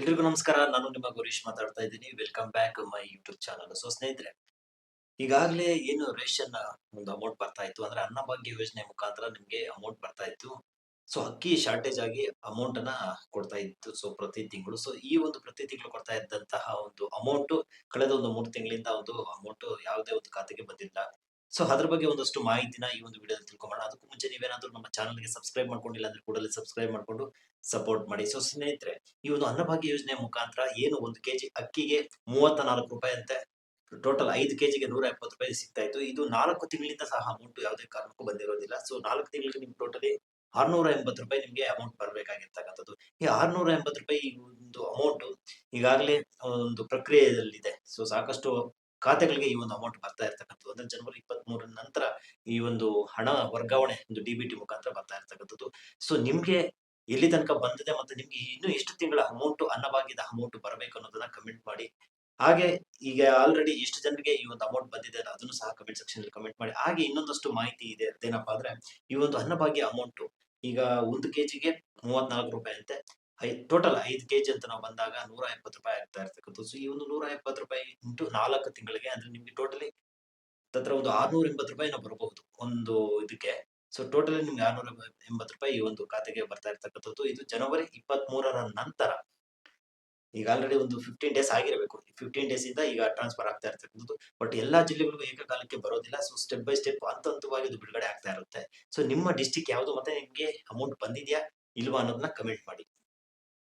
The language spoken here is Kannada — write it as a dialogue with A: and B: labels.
A: ಎಲ್ರಿಗೂ ನಮಸ್ಕಾರ. ನಾನು ನಿಮ್ಮ ಗುರೀಶ್ ಮಾತಾಡ್ತಾ ಇದ್ದೀನಿ. Welcome back my YouTube channel so ಸ್ನೇಹಿತರೆ, ಈಗಾಗಲೇ ಏನು ರೇಷನ್ ಒಂದು ಅಮೌಂಟ್ ಬರ್ತಾ ಇತ್ತು ಅಂದ್ರೆ ಅನ್ನಭಾಗ್ಯ ಯೋಜನೆ ಮುಖಾಂತರ ನಿಮ್ಗೆ ಅಮೌಂಟ್ ಬರ್ತಾ ಇತ್ತು. ಸೊ ಅಕ್ಕಿ ಶಾರ್ಟೇಜ್ ಆಗಿ ಅಮೌಂಟ್ ಅನ್ನ ಕೊಡ್ತಾ ಇತ್ತು. ಸೊ ಪ್ರತಿ ತಿಂಗಳು. ಸೊ ಈ ಒಂದು ಪ್ರತಿ ತಿಂಗಳು ಕೊಡ್ತಾ ಇದ್ದಂತಹ ಒಂದು ಅಮೌಂಟ್ ಕಳೆದ ಒಂದು ಮೂರು ತಿಂಗಳಿಂದ ಒಂದು ಅಮೌಂಟ್ ಯಾವುದೇ ಒಂದು ಖಾತೆಗೆ ಬಂದಿಲ್ಲ. ಸೊ ಅದ್ರ ಬಗ್ಗೆ ಒಂದಷ್ಟು ಮಾಹಿತಿನ ಈ ಒಂದು ವಿಡಿಯೋದಲ್ಲಿ ತಿಳ್ಕೊಂಬೋಣ ಅದಕ್ಕೂ ಮುಂಚೆ ನೀವೇನಾದ್ರೂ ನಮ್ಮ ಚಾನಲ್ಗೆ ಸಬ್ಸ್ಕ್ರೈಬ್ ಮಾಡ್ಕೊಂಡಿಲ್ಲ ಅಂದ್ರೆ ಕೂಡಲೇ ಸಬ್ಸ್ಕ್ರೈಬ್ ಮಾಡ್ಕೊಂಡು ಸಪೋರ್ಟ್ ಮಾಡಿ. ಸೊ ಸ್ನೇಹಿತರೆ, ಈ ಒಂದು ಅನ್ನಭಾಗ್ಯ ಯೋಜನೆ ಮುಖಾಂತರ ಏನು ಒಂದು ಕೆಜಿ ಅಕ್ಕಿಗೆ ಮೂವತ್ತ ನಾಲ್ಕು ರೂಪಾಯಿ ಅಂತೆ ಟೋಟಲ್ ಐದು ಕೆಜಿಗೆ ನೂರ ಎಪ್ಪತ್ತು ರೂಪಾಯಿ ಸಿಗ್ತಾ ಇತ್ತು. ಇದು ನಾಲ್ಕು ತಿಂಗಳಿಂದ ಸಹ ಅಮೌಂಟ್ ಯಾವುದೇ ಕಾರಣಕ್ಕೂ ಬಂದಿರೋದಿಲ್ಲ. ಸೊ ನಾಲ್ಕು ತಿಂಗಳಿಗೆ ನಿಮ್ಗೆ ಟೋಟಲಿ ಆರ್ನೂರ ಎಂಬತ್ತು ರೂಪಾಯಿ ನಿಮಗೆ ಅಮೌಂಟ್ ಬರಬೇಕಾಗಿರ್ತಕ್ಕಂಥದ್ದು. ಈ ಆರ್ನೂರ ಎಂಬತ್ತು ರೂಪಾಯಿ ಈ ಒಂದು ಅಮೌಂಟ್ ಈಗಾಗಲೇ ಒಂದು ಪ್ರಕ್ರಿಯೆಯಲ್ಲಿದೆ. ಸೊ ಸಾಕಷ್ಟು ಖಾತೆಗಳಿಗೆ ಈ ಒಂದು ಅಮೌಂಟ್ ಬರ್ತಾ ಇರ್ತಕ್ಕಂಥದ್ದು. ಅಂದ್ರೆ ಜನವರಿ ಇಪ್ಪತ್ತ್ ಮೂರರ ನಂತರ ಈ ಒಂದು ಹಣ ವರ್ಗಾವಣೆ ಒಂದು ಡಿ ಬಿ ಟಿ ಮುಖಾಂತರ ಬರ್ತಾ ಇರ್ತಕ್ಕಂಥದ್ದು. ಸೊ ನಿಮ್ಗೆ ಎಲ್ಲಿ ತನಕ ಬಂದಿದೆ ಮತ್ತೆ ನಿಮ್ಗೆ ಇನ್ನು ಎಷ್ಟು ತಿಂಗಳ ಅಮೌಂಟ್ ಅನ್ನಭಾಗ್ಯದ ಅಮೌಂಟ್ ಬರಬೇಕು ಅನ್ನೋದನ್ನ ಕಮೆಂಟ್ ಮಾಡಿ. ಹಾಗೆ ಈಗ ಆಲ್ರೆಡಿ ಎಷ್ಟು ಜನರಿಗೆ ಈ ಒಂದು ಅಮೌಂಟ್ ಬಂದಿದೆ ಅದನ್ನು ಸಹ ಕಮೆಂಟ್ ಸೆಕ್ಷನ್ ಅಲ್ಲಿ ಕಮೆಂಟ್ ಮಾಡಿ. ಹಾಗೆ ಇನ್ನೊಂದಷ್ಟು ಮಾಹಿತಿ ಇದೆ ಏನಪ್ಪಾ ಅಂದ್ರೆ, ಈ ಒಂದು ಅನ್ನಭಾಗ್ಯ ಅಮೌಂಟ್ ಈಗ ಒಂದು ಕೆಜಿಗೆ ಮೂವತ್ನಾಲ್ಕು ರೂಪಾಯಿ ಅಂತೆ. ಐ ಟೋಟಲ್ ಐದು ಕೆಜಿ ಅಂತ ನಾವು ಬಂದಾಗ ನೂರ ಎಪ್ಪತ್ತು ರೂಪಾಯಿ ಆಗ್ತಾ ಇರ್ತಕ್ಕಂಥದ್ದು. ಸೊ ಈ ಒಂದು ನೂರ ಎಪ್ಪತ್ತು ರೂಪಾಯಿ ಇಂಟು ನಾಲ್ಕು ತಿಂಗಳಿಗೆ ಅಂದ್ರೆ ನಿಮ್ಗೆ ಟೋಟಲಿ ಹತ್ರ ಒಂದು ಆರ್ನೂರ ಎಂಬತ್ತು ರೂಪಾಯಿ ನಾವು ಬರಬಹುದು ಒಂದು ಇದಕ್ಕೆ. ಸೊ ಟೋಟಲಿ ನಿಮ್ಗೆ ಆರ್ನೂರ ಎಂಬತ್ತು ರೂಪಾಯಿ ಈ ಒಂದು ಖಾತೆಗೆ ಬರ್ತಾ ಇರ್ತಕ್ಕಂಥದ್ದು. ಇದು ಜನವರಿ ಇಪ್ಪತ್ತ್ ಮೂರರ ನಂತರ. ಈಗ ಆಲ್ರೆಡಿ ಒಂದು ಫಿಫ್ಟೀನ್ ಡೇಸ್ ಆಗಿರಬೇಕು. ಫಿಫ್ಟೀನ್ ಡೇಸ್ ಇಂದ ಈಗ ಟ್ರಾನ್ಸ್ಫರ್ ಆಗ್ತಾ ಇರ್ತಕ್ಕಂಥದ್ದು. ಬಟ್ ಎಲ್ಲಾ ಜಿಲ್ಲೆಗಳಿಗೂ ಏಕಕಾಲಕ್ಕೆ ಬರೋದಿಲ್ಲ. ಸೊ ಸ್ಟೆಪ್ ಬೈ ಸ್ಟೆಪ್ ಹಂತ ಹಂತವಾಗಿ ಅದು ಬಿಡುಗಡೆ ಆಗ್ತಾ ಇರುತ್ತೆ. ಸೊ ನಿಮ್ಮ ಡಿಸ್ಟಿಕ್ ಯಾವುದು ಮತ್ತೆ ನಿಮ್ಗೆ ಅಮೌಂಟ್ ಬಂದಿದ್ಯಾ ಇಲ್ವಾ ಅನ್ನೋದನ್ನ ಕಮೆಂಟ್ ಮಾಡಿ.